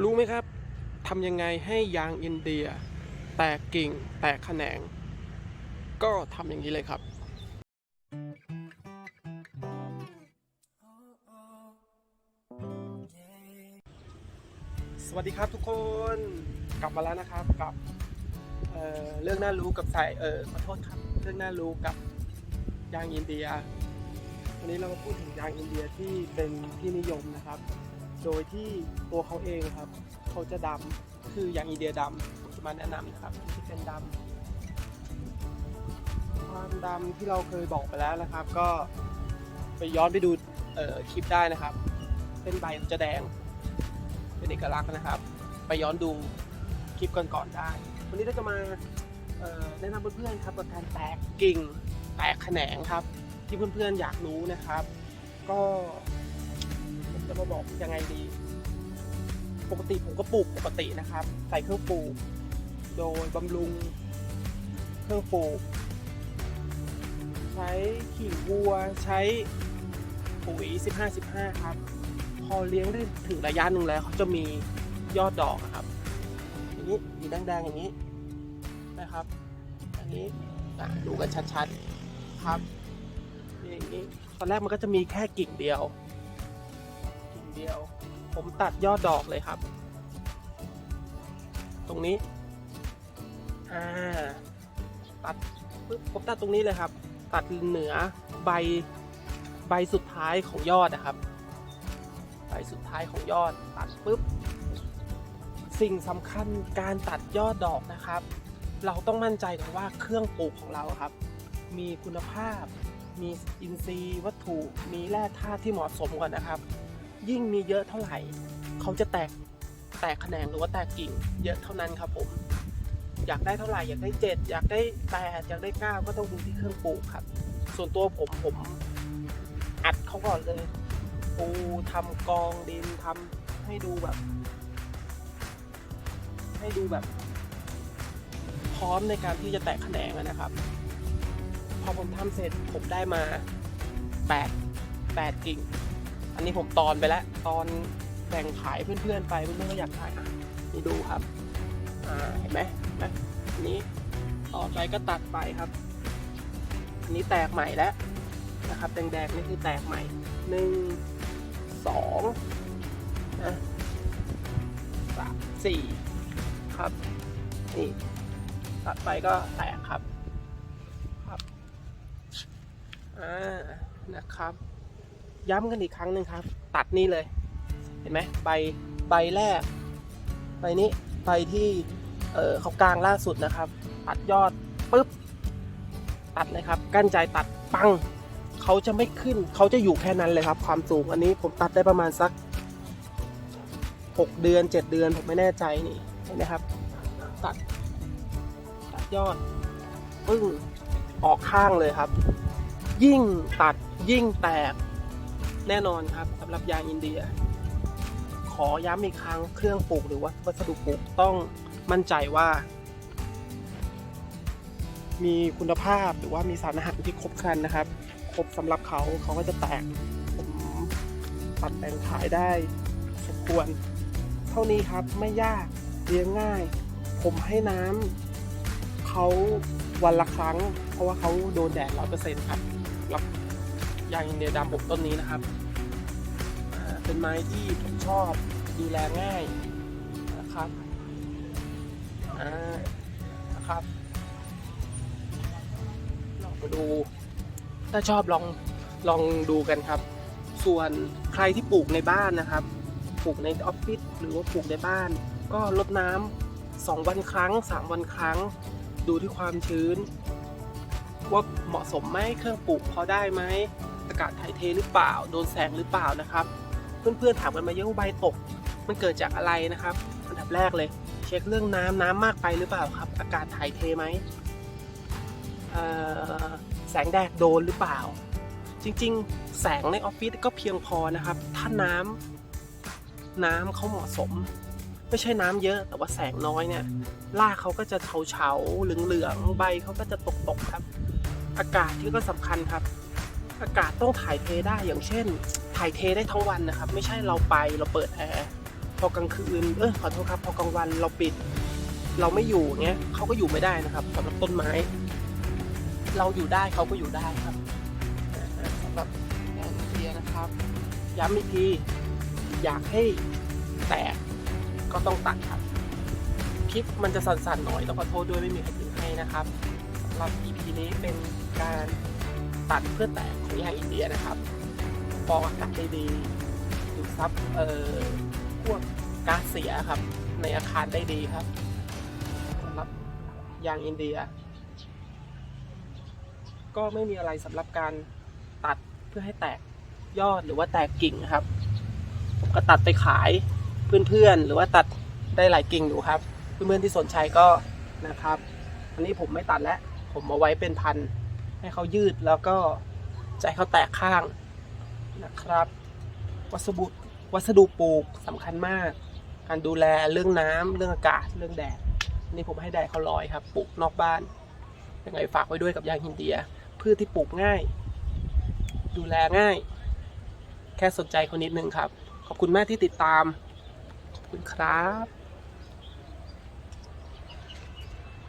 รู้ไหมครับทำยังไงให้ยางอินเดีย แตกกิ่ง แตกแขนง ก็ทำอย่างนี้เลยครับ สวัสดีครับทุกคนกลับมาแล้วนะครับกับเเรื่องน่ารู้กับสายเออขอโทษครับ เรื่องน่ารู้กับยางอินเดีย วันนี้เรามาพูดถึงยางอินเดียที่เป็นที่นิยมนะครับ โดยที่ตัวเขาเองครับ เขาจะดำคืออย่างอินเดียดำผมจะมาแนะนำนะครับที่เป็นดำความดำที่เราเคยบอกไปแล้วนะครับ ก็ไปย้อนไปดูคลิปได้นะครับ เป็นใบจะแดง เป็นเอกลักษณ์นะครับ ไปย้อนดูคลิปก่อนๆได้ วันนี้เราจะมาแนะนำเพื่อนๆครับกับการแตกกิ่งแตกแขนงครับ ที่เพื่อนๆอยากรู้นะครับ ก็ จะมาบอกยังไงดี ปกติผมก็ปลูกปกตินะครับ ใส่เครื่องปลูก โดยบำรุง เครื่องปลูก ใช้ขี่วัวใช้ปุ๋ย 15-15 ครับ พอเลี้ยงได้ถึงระยะหนึ่งแล้วเขาจะมียอดดอกครับอย่างนี้สีแดงๆอย่างนี้นะครับ อันนี้ดูกันชัดๆครับอย่างนี้ตอนแรกมันก็จะมีแค่กิ่งเดียว เดียว ผมตัดยอดดอกเลยครับ ตรงนี้อ่าตัดปึ๊บผมตัดตรงนี้เลยครับ ตัดเหนือใบใบสุดท้ายของยอดนะครับ ใบสุดท้ายของยอดตัดปุ๊บสิ่งสำคัญการตัดยอดดอกนะครับ เราต้องมั่นใจก่อนว่าเครื่องปลูกของเราครับ มีคุณภาพมีอินทรีย์วัตถุมีแร่ธาตุที่เหมาะสมก่อนนะครับ ยิ่งมีเยอะเท่าไหร่ เขาจะแตกแตกแขนงหรือว่าแตกกิ่ง เยอะเท่านั้นครับผม อยากได้เท่าไหร่อยากได้เจ็ดอยากได้แปดอยากได้เก้าก็ต้องดูที่เครื่องปลูกครับ ส่วนตัวผมผมอัดเขาก่อนเลย ปูทำกองดินทำให้ดูแบบ ให้ดูแบบ พร้อมในการที่จะแตกแขนงนะครับ พอผมทำเสร็จผมได้มาแปดแปดกิ่ง อันนี้ผมตอนไปแล้ว ตอนแบ่งขายเพื่อนๆไปเพื่อนๆก็อยากขายอะนี่ดูครับอ่าเห็นไหมเห็นไหมนนี้ต่อไปก็ตัดไปครับอันนี้แตกใหม่แล้วนะครับแดงๆนี่คือแตกใหม่หนึ่งสองนะสามสี่ครับนี่ตัดไปก็แตกครับครับอ่านะครับ ย้ำกันอีกครั้งหนึ่งครับ ตัดนี่เลย เห็นไหมใบใบแรกใบนี้ใบที่เออเขากลางล่าสุดนะครับ ตัดยอดปุ๊บตัดเลยครับ กั้นใจตัดปังเขาจะไม่ขึ้นเขาจะอยู่แค่นั้นเลยครับ ความสูงอันนี้ผมตัดได้ประมาณสัก 6 เดือน 7 เดือนผมไม่แน่ใจนี่เห็นไหมครับ ตัดตัดยอดปึ้งออกข้างเลยครับ ยิ่งตัดยิ่งแตก แน่นอนครับสำหรับยางอินเดีย ขอย้ำอีกครั้งเครื่องปลูกหรือว่าวัสดุปลูกต้องมั่นใจว่า มีคุณภาพหรือว่ามีสารอาหารที่ครบครันนะครับ ครบสำหรับเขาเขาก็จะแตกผมตัดแต่งขายได้สมควร เท่านี้ครับไม่ยากเลี้ยงง่าย ผมให้น้ำเขาวันละครั้ง เพราะว่าเขาโดนแดดร้อยเปอร์เซ็นต์ครับรับ ยางอินเดียดำผมต้นนี้นะครับ เป็นไม้ที่ผมชอบดูแลง่ายนะครับนะครับลองมาดู ถ้าชอบลองลองดูกันครับ ส่วนใครที่ปลูกในบ้านนะครับ ปลูกในออฟฟิศหรือว่าปลูกในบ้าน ก็ลดน้ำสองวันครั้งสามวันครั้ง ดูที่ความชื้น ว่าเหมาะสมไหมเครื่องปลูกพอได้ไหม อากาศถ่ายเทหรือเปล่า โดนแสงหรือเปล่านะครับ เพื่อนๆถามกันมาเยอะว่าใบตก มันเกิดจากอะไรนะครับอันดับแรกเลย เช็คเรื่องน้ำน้ำมากไปหรือเปล่าครับ อากาศถ่ายเทไหมแสงแดดโดนหรือเปล่า จริงๆ แสงในออฟฟิศก็เพียงพอนะครับ ถ้าน้ำน้ำเขาเหมาะสม ไม่ใช่น้ำเยอะแต่ว่าแสงน้อยเนี่ยรากเขาก็จะเฉาๆเหลืองๆใบเขาก็จะตกๆครับ อากาศที่ก็สำคัญครับ อากาศต้องถ่ายเทได้อย่างเช่น ถ่ายเทได้ทั้งวันนะครับ ไม่ใช่เราไปเราเปิดแอร์พอกลางคืนเออขอโทษครับ พอกลางวันเราปิด เราไม่อยู่เงี้ยเขาก็อยู่ไม่ได้นะครับสำหรับต้นไม้ เราอยู่ได้เขาก็อยู่ได้ครับสำหรับแอนเทียนะครับ ย้ำอีกทีอยากให้แตกก็ต้องตัดครับคลิปมันจะสั่นๆหน่อยต้องขอโทษด้วยไม่มีใครถือให้นะครับสำหรับ EP นี้เป็นการ ตัดเพื่อแตกของยางอินเดียนะครับฟองอากาศได้ดีดูดซับเอ่อพวกก๊าซเสียครับ ในอาคารได้ดีครับสำหรับยางอินเดีย ก็ไม่มีอะไรสำหรับการตัดเพื่อให้แตกยอดหรือว่าแตกกิ่งครับผมก็ตัดไปขายเพื่อนๆ หรือว่าตัดได้หลายกิ่งอยู่ครับ เพื่อนๆที่สนใจก็นะครับ อันนี้ผมไม่ตัดแล้ว ผมเอาไว้เป็นพันธุ์ ให้เขายืดแล้วก็ให้เขาแตกข้างนะครับ วัสดุวัสดุปลูกสำคัญมาก การดูแลเรื่องน้ำเรื่องอากาศเรื่องแดดนี่ผมให้แดดเขาลอยครับปลูกนอกบ้านยังไงฝากไว้ด้วยกับยางฮินเดียพืชที่ปลูกง่าย ดูแลง่าย แค่สนใจเขานิดนึงครับ ขอบคุณมากที่ติดตาม ขอบคุณครับ